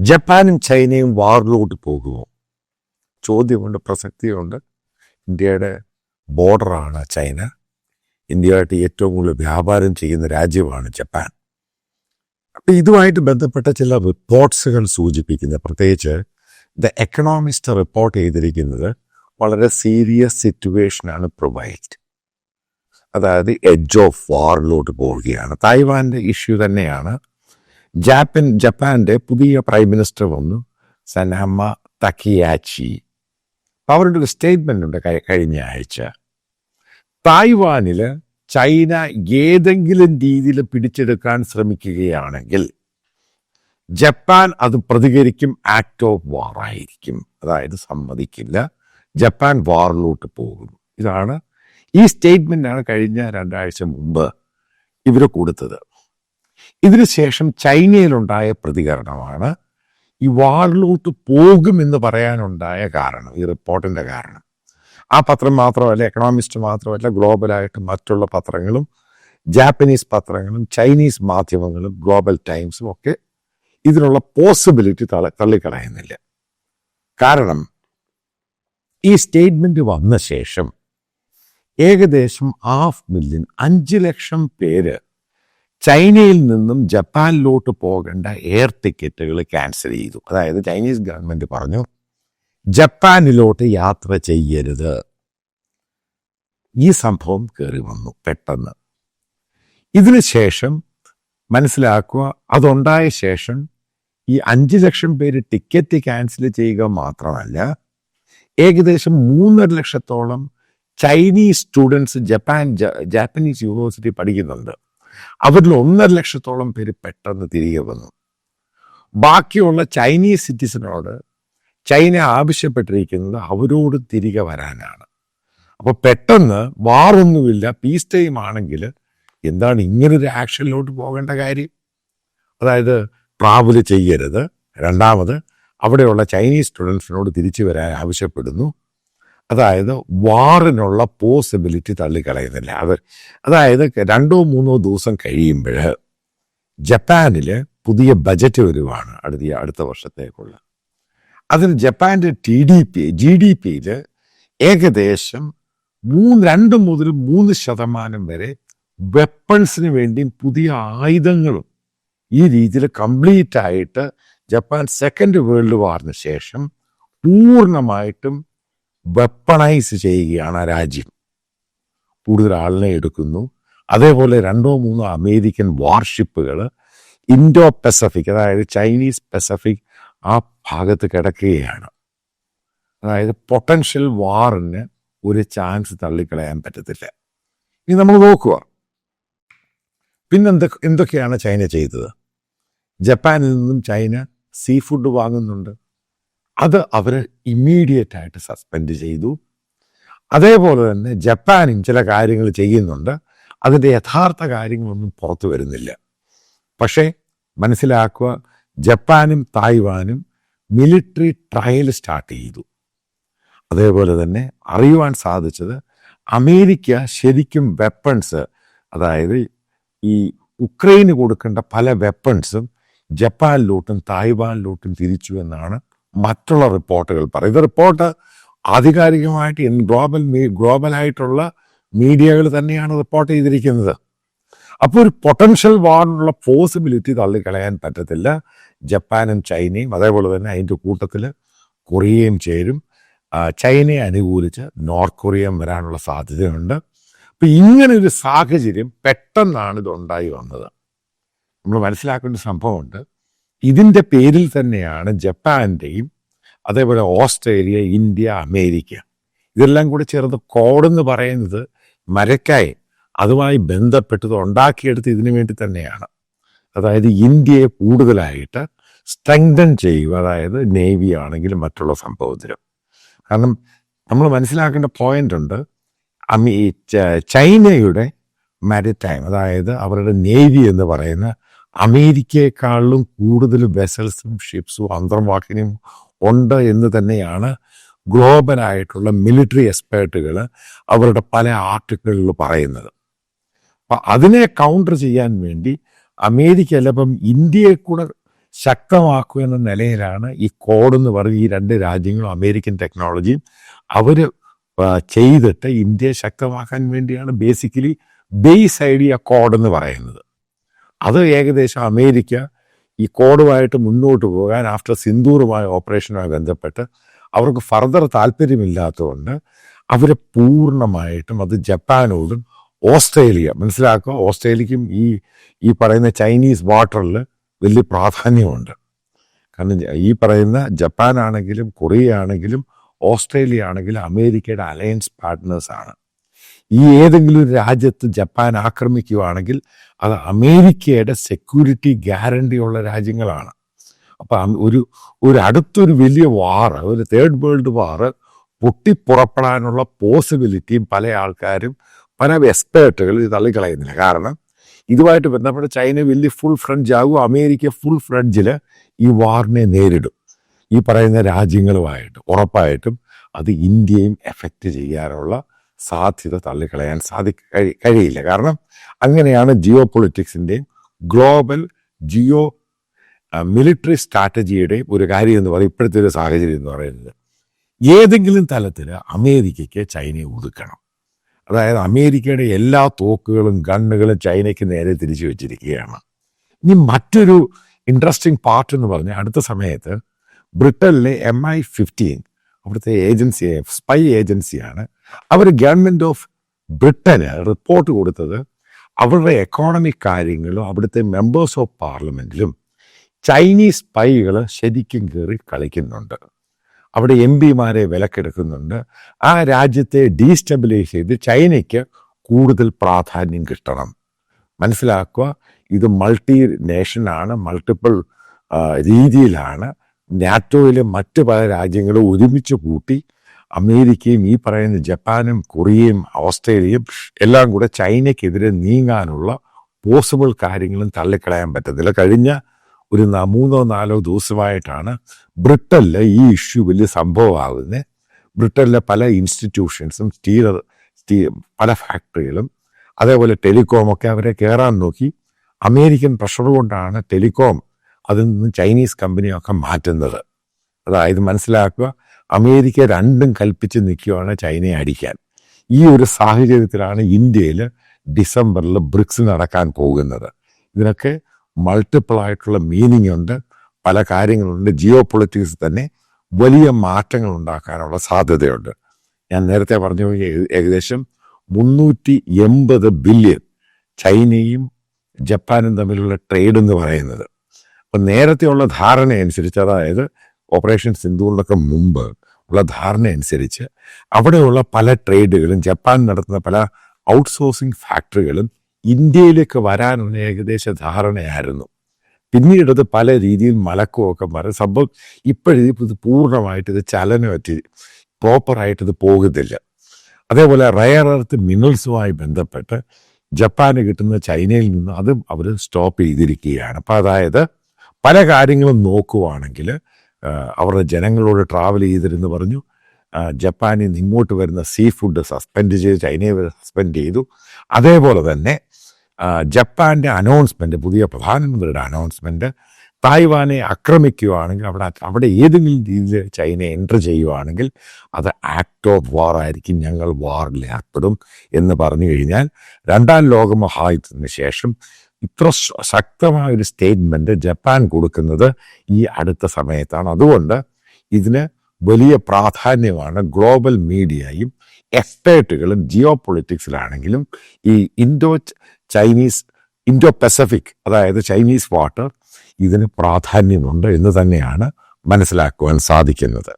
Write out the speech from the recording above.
ജപ്പാനും ചൈനയും വാറിലോട്ട് പോകുമോ? ചോദ്യമുണ്ട് പ്രസക്തിയുണ്ട്. ഇന്ത്യയുടെ ബോർഡറാണ് ചൈന. ഇന്ത്യയായിട്ട് ഏറ്റവും കൂടുതൽ വ്യാപാരം ചെയ്യുന്ന രാജ്യമാണ് ജപ്പാൻ. അപ്പം ഇതുമായിട്ട് ബന്ധപ്പെട്ട ചില റിപ്പോർട്ട്സുകൾ സൂചിപ്പിക്കുന്ന. പ്രത്യേകിച്ച് ദ എക്കണോമിസ്റ്റ് റിപ്പോർട്ട് ചെയ്തിരിക്കുന്നത് വളരെ സീരിയസ് സിറ്റുവേഷനാണ് പ്രൊവൈഡ്. അതായത് എഡ്ജ് ഓഫ് വാറിലോട്ട് പോവുകയാണ്. തായ്വാന്റെ ഇഷ്യൂ തന്നെയാണ്. ജാപ്പൻ ജപ്പാന്റെ പുതിയ പ്രൈം മിനിസ്റ്റർ വന്നു സനാമ തക്കിയാച്ചി അവരുടെ ഒരു സ്റ്റേറ്റ്മെന്റ് ഉണ്ട് കഴി- കഴിഞ്ഞ ആഴ്ച. തായ്വാനിൽ ചൈന ഏതെങ്കിലും രീതിയിൽ പിടിച്ചെടുക്കാൻ ശ്രമിക്കുകയാണെങ്കിൽ ജപ്പാൻ അത് പ്രതികരിക്കും ആക്ട് ഓഫ് വാർ ആയിരിക്കും. അതായത് സമ്മതിക്കില്ല ജപ്പാൻ വാറിലോട്ട് പോകും. ഇതാണ് ഈ സ്റ്റേറ്റ്മെന്റാണ് കഴിഞ്ഞ രണ്ടാഴ്ച മുമ്പ് ഇവർ കൊടുത്തത്. ഇതിനുശേഷം ചൈനയിലുണ്ടായ പ്രതികരണമാണ് ഈ വാറിലോട്ട് പോകുമെന്ന് പറയാനുണ്ടായ കാരണം ഈ റിപ്പോർട്ടിന്റെ കാരണം. ആ പത്രം മാത്രമല്ല എക്കണോമിസ്റ്റ് മാത്രമല്ല ഗ്ലോബലായിട്ട് മറ്റുള്ള പത്രങ്ങളും ജാപ്പനീസ് പത്രങ്ങളും ചൈനീസ് മാധ്യമങ്ങളും ഗ്ലോബൽ ടൈംസും ഒക്കെ ഇതിനുള്ള പോസിബിലിറ്റി തള തള്ളിക്കളയുന്നില്ല. കാരണം ഈ സ്റ്റേറ്റ്മെന്റ് വന്ന ശേഷം ഏകദേശം ഹാഫ് മില്യൺ അഞ്ച് ലക്ഷം പേര് ചൈനയിൽ നിന്നും ജപ്പാനിലോട്ട് പോകേണ്ട എയർ ടിക്കറ്റുകൾ ക്യാൻസൽ ചെയ്തു. അതായത് ചൈനീസ് ഗവൺമെന്റ് പറഞ്ഞു ജപ്പാനിലോട്ട് യാത്ര ചെയ്യരുത്. ഈ സംഭവം കയറി വന്നു പെട്ടെന്ന്. ഇതിനു ശേഷം മനസ്സിലാക്കുക അതുണ്ടായ ശേഷം ഈ അഞ്ച് ലക്ഷം പേര് ടിക്കറ്റ് ക്യാൻസൽ ചെയ്യുക മാത്രമല്ല ഏകദേശം മൂന്നര ലക്ഷത്തോളം Chinese students Japan Japanese university പഠിക്കുന്നുണ്ട്. അവരിൽ ഒന്നര ലക്ഷത്തോളം പേര് പെട്ടെന്ന് തിരികെ വന്നു. ബാക്കിയുള്ള ചൈനീസ് സിറ്റിസനോട് ചൈന ആവശ്യപ്പെട്ടിരിക്കുന്നത് അവരോട് തിരികെ വരാനാണ്. അപ്പോൾ പെട്ടെന്ന് വാറൊന്നുമില്ല പീസ് ടൈം ആണെങ്കിൽ എന്താണ് ഇങ്ങനൊരു ആക്ഷനിലോട്ട് പോകേണ്ട കാര്യം? അതായത് ട്രാവൽ ചെയ്യരുത്. രണ്ടാമത് അവിടെയുള്ള ചൈനീസ് സ്റ്റുഡൻസിനോട് തിരിച്ചു വരാൻ ആവശ്യപ്പെടുന്നു. അതായത് വാറിനുള്ള പോസിബിലിറ്റി തള്ളിക്കളയുന്നില്ല. അത് അതായത് രണ്ടോ മൂന്നോ ദിവസം കഴിയുമ്പോൾ ജപ്പാനിൽ പുതിയ ബജറ്റ് വരുവാണ് അടുത്ത അടുത്ത വർഷത്തേക്കുള്ള. അതിന് ജപ്പാന്റെ T D P G D പിയിൽ ഏകദേശം മൂന്ന് രണ്ട് മുതൽ മൂന്ന് ശതമാനം വരെ വെപ്പൺസിന് വേണ്ടിയും പുതിയ ആയുധങ്ങളും ഈ രീതിയിൽ കംപ്ലീറ്റ് ആയിട്ട് ജപ്പാൻ സെക്കൻഡ് വേൾഡ് വാറിന് ശേഷം പൂർണമായിട്ടും വെപ്പണൈസ് ചെയ്യുകയാണ് ആ രാജ്യം. കൂടുതൽ ആളിനെ എടുക്കുന്നു. അതേപോലെ രണ്ടോ മൂന്നോ അമേരിക്കൻ വാർഷിപ്പുകൾ ഇൻഡോ പെസഫിക് അതായത് ചൈനീസ് പെസഫിക് ആ ഭാഗത്ത് കിടക്കുകയാണ്. അതായത് പൊട്ടൻഷ്യൽ വാറിന് ഒരു ചാൻസ് തള്ളിക്കളയാൻ പറ്റത്തില്ല. ഇനി നമ്മൾ നോക്കുക. പിന്നെന്ത എന്തൊക്കെയാണ് ചൈന ചെയ്തത്? ജപ്പാനിൽ നിന്നും ചൈന സീ ഫുഡ് വാങ്ങുന്നുണ്ട്. അത് അവർ ഇമ്മീഡിയറ്റ് ആയിട്ട് സസ്പെൻഡ് ചെയ്തു. അതേപോലെ തന്നെ ജപ്പാനും ചില കാര്യങ്ങൾ ചെയ്യുന്നുണ്ട്. അതിന്റെ യഥാർത്ഥ കാര്യങ്ങളൊന്നും പുറത്തു വരുന്നില്ല. പക്ഷേ മനസ്സിലാക്കുക ജപ്പാനും തായ്വാനും മിലിറ്ററി ട്രയൽ സ്റ്റാർട്ട് ചെയ്തു. അതേപോലെ തന്നെ അറിയുവാൻ സാധിച്ചത് അമേരിക്ക ശരിക്കും വെപ്പൺസ് അതായത് ഈ ഉക്രൈന് കൊടുക്കേണ്ട പല വെപ്പൺസും ജപ്പാനിലോട്ടും തായ്വാനിലോട്ടും തിരിച്ചു എന്നാണ് മറ്റുള്ള റിപ്പോർട്ടുകൾ പറയും. ഇത് റിപ്പോർട്ട് ആധികാരികമായിട്ട് ഇൻ ഗ്ലോബൽ ഗ്ലോബലായിട്ടുള്ള മീഡിയകൾ തന്നെയാണ് റിപ്പോർട്ട് ചെയ്തിരിക്കുന്നത്. അപ്പോൾ ഒരു പൊട്ടൻഷ്യൽ വാറിനുള്ള പോസിബിലിറ്റി തള്ളിക്കളയാൻ പറ്റത്തില്ല. ജപ്പാനും ചൈനയും അതേപോലെ തന്നെ അതിന്റെ കൂട്ടത്തിൽ കൊറിയയും ചേരും. ചൈനയെ അനുകൂലിച്ച് നോർത്ത് കൊറിയയും വരാനുള്ള സാധ്യതയുണ്ട്. അപ്പം ഇങ്ങനെ ഒരു സാഹചര്യം പെട്ടെന്നാണ് ഇതുണ്ടായി വന്നത്. നമ്മൾ മനസ്സിലാക്കേണ്ട സംഭവമുണ്ട്. ഇതിന്റെ പേരിൽ തന്നെയാണ് ജപ്പാന്റെയും അതേപോലെ ഓസ്ട്രേലിയ ഇന്ത്യ അമേരിക്ക. ഇതെല്ലാം കൂടി ചേർന്ന് കോഡെന്ന് പറയുന്നത് മരക്കായ. അതുമായി ബന്ധപ്പെട്ടത് ഉണ്ടാക്കിയെടുത്ത് ഇതിനു വേണ്ടി തന്നെയാണ്. അതായത് ഇന്ത്യയെ കൂടുതലായിട്ട് സ്ട്രെങ്തൻ ചെയ്യുക അതായത് നേവി ആണെങ്കിലും മറ്റുള്ള സംഭവത്തിലും. കാരണം നമ്മൾ മനസ്സിലാക്കേണ്ട പോയിന്റ് ഉണ്ട്. അമി ചൈനയുടെ മാരിടൈം അതായത് അവരുടെ നേവി എന്ന് പറയുന്ന അമേരിക്കയെക്കാളിലും കൂടുതൽ വെസൽസും ഷിപ്സും അന്തർവാഹിനിയും ഉണ്ട് എന്ന് തന്നെയാണ് ഗ്ലോബലായിട്ടുള്ള മിലിറ്ററി എക്സ്പേർട്ടുകൾ അവരുടെ പല ആർട്ടിക്കിളിൽ പറയുന്നത്. അപ്പം അതിനെ കൗണ്ടർ ചെയ്യാൻ വേണ്ടി അമേരിക്ക ചിലപ്പം ഇന്ത്യയെ കൂടെ ശക്തമാക്കുക എന്ന നിലയിലാണ് ഈ കോഡ് എന്ന് പറഞ്ഞ ഈ രണ്ട് രാജ്യങ്ങളും അമേരിക്കൻ ടെക്നോളജിയും അവർ ചെയ്തിട്ട് ഇന്ത്യയെ ശക്തമാക്കാൻ വേണ്ടിയാണ് ബേസിക്കലി ബേസ് ഐഡിയ കോഡ് എന്ന് പറയുന്നത്. അത് ഏകദേശം അമേരിക്ക ഈ കോഡുമായിട്ട് മുന്നോട്ട് പോകാൻ ആഫ്റ്റർ സിന്ദൂറുമായ ഓപ്പറേഷനുമായി ബന്ധപ്പെട്ട് അവർക്ക് ഫർദർ താല്പര്യമില്ലാത്തതുകൊണ്ട് അവർ പൂർണമായിട്ടും അത് ജപ്പാനോടും ഓസ്ട്രേലിയ മനസ്സിലാക്കുക ഓസ്ട്രേലിയക്കും ഈ ഈ പറയുന്ന ചൈനീസ് വാട്ടറിൽ വലിയ പ്രാധാന്യമുണ്ട്. കാരണം ഈ പറയുന്ന ജപ്പാനാണെങ്കിലും കൊറിയ ആണെങ്കിലും ഓസ്ട്രേലിയ ആണെങ്കിലും അമേരിക്കയുടെ അലയൻസ് പാർട്ട്നേഴ്സ് ആണ്. ഈ ഏതെങ്കിലും രാജ്യത്ത് ജപ്പാൻ ആക്രമിക്കുകയാണെങ്കിൽ അത് അമേരിക്കയുടെ സെക്യൂരിറ്റി ഗ്യാരണ്ടി ഉള്ള രാജ്യങ്ങളാണ്. അപ്പം ഒരു ഒരു അടുത്തൊരു വലിയ വാറ് ഒരു തേർഡ് വേൾഡ് വാറ് പൊട്ടിപ്പുറപ്പെടാനുള്ള പോസിബിലിറ്റിയും പല ആൾക്കാരും പല എക്സ്പേർട്ടുകൾ ഇത് തള്ളിക്കളയുന്നില്ല. കാരണം ഇതുമായിട്ട് ബന്ധപ്പെട്ട് ചൈന വലിയ ഫുൾ ഫ്രഞ്ച് ആകും അമേരിക്ക ഫുൾ ഫ്രഞ്ചിൽ ഈ വാറിനെ നേരിടും. ഈ പറയുന്ന രാജ്യങ്ങളുമായിട്ട് ഉറപ്പായിട്ടും അത് ഇന്ത്യയും എഫക്റ്റ് ചെയ്യാനുള്ള സാധ്യത തള്ളിക്കളയാൻ സാധി കഴി- കഴിയില്ല. കാരണം അങ്ങനെയാണ് ജിയോ പൊളിറ്റിക്സിന്റെയും ഗ്ലോബൽ ജിയോ മിലിറ്ററി സ്ട്രാറ്റജിയുടെ ഒരു കാര്യം എന്ന് പറയും ഇപ്പോഴത്തെ ഒരു സാഹചര്യം എന്ന് പറയുന്നത്. ഏതെങ്കിലും തലത്തിൽ അമേരിക്കയ്ക്ക് ചൈനയെ ഒതുക്കണം. അതായത് അമേരിക്കയുടെ എല്ലാ തോക്കുകളും ഗണ്ണുകളും ചൈനയ്ക്ക് നേരെ തിരിച്ചു വെച്ചിരിക്കുകയാണ്. ഇനി മറ്റൊരു ഇൻട്രസ്റ്റിംഗ് പാർട്ട് എന്ന് പറഞ്ഞാൽ അടുത്ത സമയത്ത് ബ്രിട്ടനിലെ എം ഐ ഫിഫ്റ്റീൻ അവിടുത്തെ ഏജൻസിയെ സ്പൈ ഏജൻസിയാണ്. അവർ ഗവൺമെന്റ് ഓഫ് ബ്രിട്ടന് റിപ്പോർട്ട് കൊടുത്തത് അവരുടെ എക്കോണമിക് കാര്യങ്ങളും അവിടുത്തെ മെമ്പേഴ്സ് ഓഫ് പാർലമെന്റിലും ചൈനീസ് സ്പൈകൾ ശരിക്കും കയറി കളിക്കുന്നുണ്ട്. അവിടെ എം പിമാരെ വിലക്കെടുക്കുന്നുണ്ട്. ആ രാജ്യത്തെ ഡീസ്റ്റബിലൈസ് ചെയ്ത് ചൈനയ്ക്ക് കൂടുതൽ പ്രാധാന്യം കിട്ടണം. മനസ്സിലാക്കുക ഇത് മൾട്ടി നേഷനാണ് മൾട്ടിപ്പിൾ രീതിയിലാണ്. നാറ്റോയിലെ മറ്റ് പല രാജ്യങ്ങളും ഒരുമിച്ച് കൂട്ടി അമേരിക്കയും ഈ പറയുന്ന ജപ്പാനും കൊറിയയും ഓസ്ട്രേലിയയും എല്ലാം കൂടെ ചൈനയ്ക്കെതിരെ നീങ്ങാനുള്ള പോസിബിൾ കാര്യങ്ങളും തള്ളിക്കളയാൻ പറ്റത്തില്ല. കഴിഞ്ഞ ഒരു മൂന്നോ നാലോ ദിവസമായിട്ടാണ് ബ്രിട്ടനിൽ ഈ ഇഷ്യൂ വലിയ സംഭവമാകുന്നത്. ബ്രിട്ടനിലെ പല ഇൻസ്റ്റിറ്റ്യൂഷൻസും സ്റ്റീൽ സ്റ്റീ പല ഫാക്ടറികളും അതേപോലെ ടെലികോമൊക്കെ അവരെ കയറാൻ നോക്കി. അമേരിക്കൻ പ്രഷർ കൊണ്ടാണ് ടെലികോം അതിൽ നിന്ന് ചൈനീസ് കമ്പനിയൊക്കെ മാറ്റുന്നത്. അതായത് മനസ്സിലാക്കുക അമേരിക്ക രണ്ടും കൽപ്പിച്ച് നിൽക്കുകയാണ് ചൈനയെ അടിക്കാൻ. ഈ ഒരു സാഹചര്യത്തിലാണ് ഇന്ത്യയിൽ ഡിസംബറിൽ ബ്രിക്സ് നടക്കാൻ പോകുന്നത്. ഇതിനൊക്കെ മൾട്ടിപ്പിൾ ആയിട്ടുള്ള മീനിങ് ഉണ്ട്. പല കാര്യങ്ങളുണ്ട്. ജിയോ പൊളിറ്റിക്സ് തന്നെ വലിയ മാറ്റങ്ങൾ ഉണ്ടാക്കാനുള്ള സാധ്യതയുണ്ട്. ഞാൻ നേരത്തെ പറഞ്ഞു ഏകദേശം മുന്നൂറ്റി എൺപത് ബില്യൺ ചൈനയും ജപ്പാനും തമ്മിലുള്ള ട്രേഡ് എന്ന് പറയുന്നത്. അപ്പം നേരത്തെയുള്ള ധാരണ അനുസരിച്ച് അതായത് ഓപ്പറേഷൻ സിന്ധൂറിനൊക്കെ മുമ്പ് ഉള്ള ധാരണ അനുസരിച്ച് അവിടെയുള്ള പല ട്രേഡുകളും ജപ്പാൻ നടത്തുന്ന പല ഔട്ട്സോഴ്സിംഗ് ഫാക്ടറികളും ഇന്ത്യയിലേക്ക് വരാനുള്ള ഏകദേശ ധാരണയായിരുന്നു. പിന്നീടത് പല രീതിയിൽ മലക്കുമൊക്കെ മാറി. സംഭവം ഇപ്പോഴിത് ഇത് പൂർണമായിട്ട് ഇത് ചലനമറ്റ് പ്രോപ്പറായിട്ട് ഇത് പോകുന്നില്ല അതേപോലെ റയർ എർത്ത് മിനറൽസുമായി ബന്ധപ്പെട്ട് ജപ്പാന് കിട്ടുന്ന ചൈനയിൽ നിന്ന് അതും അവർ സ്റ്റോപ്പ് ചെയ്തിരിക്കുകയാണ്. അപ്പോൾ അതായത് പല കാര്യങ്ങളും നോക്കുവാണെങ്കിൽ അവരുടെ ജനങ്ങളോട് ട്രാവൽ ചെയ്തിരുന്നു പറഞ്ഞു ജപ്പാനിൽ നിന്ന് ഇങ്ങോട്ട് വരുന്ന സീ ഫുഡ് സസ്പെൻഡ് ചെയ്ത് ചൈനയെ സസ്പെൻഡ് ചെയ്തു. അതേപോലെ തന്നെ ജപ്പാന്റെ അനൗൺസ്മെന്റ് പുതിയ പ്രധാനമന്ത്രിയുടെ അനൗൺസ്മെന്റ് തായ്വാനെ ആക്രമിക്കുകയാണെങ്കിൽ അവിടെ അവിടെ ഏതെങ്കിലും രീതിയിൽ ചൈന എന്റർ ചെയ്യുവാണെങ്കിൽ അത് ആക്ട് ഓഫ് വാർ ആയിരിക്കും ഞങ്ങൾ വാറിൽ ഏർപ്പെടും എന്ന് പറഞ്ഞു കഴിഞ്ഞാൽ രണ്ടാം ലോകമഹായുദ്ധത്തിന് ശേഷം ഇത്ര ശക്തമായ ഒരു സ്റ്റേറ്റ്മെന്റ് ജപ്പാൻ കൊടുക്കുന്നത് ഈ അടുത്ത സമയത്താണ്. അതുകൊണ്ട് ഇതിന് വലിയ പ്രാധാന്യമാണ് ഗ്ലോബൽ മീഡിയയും എക്സ്പേർട്ടുകളും ജിയോ പൊളിറ്റിക്സിലാണെങ്കിലും ഈ ഇൻഡോ ചൈനീസ് ഇൻഡോ പെസഫിക് അതായത് ചൈനീസ് വാട്ടർ ഇതിന് പ്രാധാന്യമുണ്ട് എന്ന് തന്നെയാണ് മനസ്സിലാക്കുവാൻ സാധിക്കുന്നത്.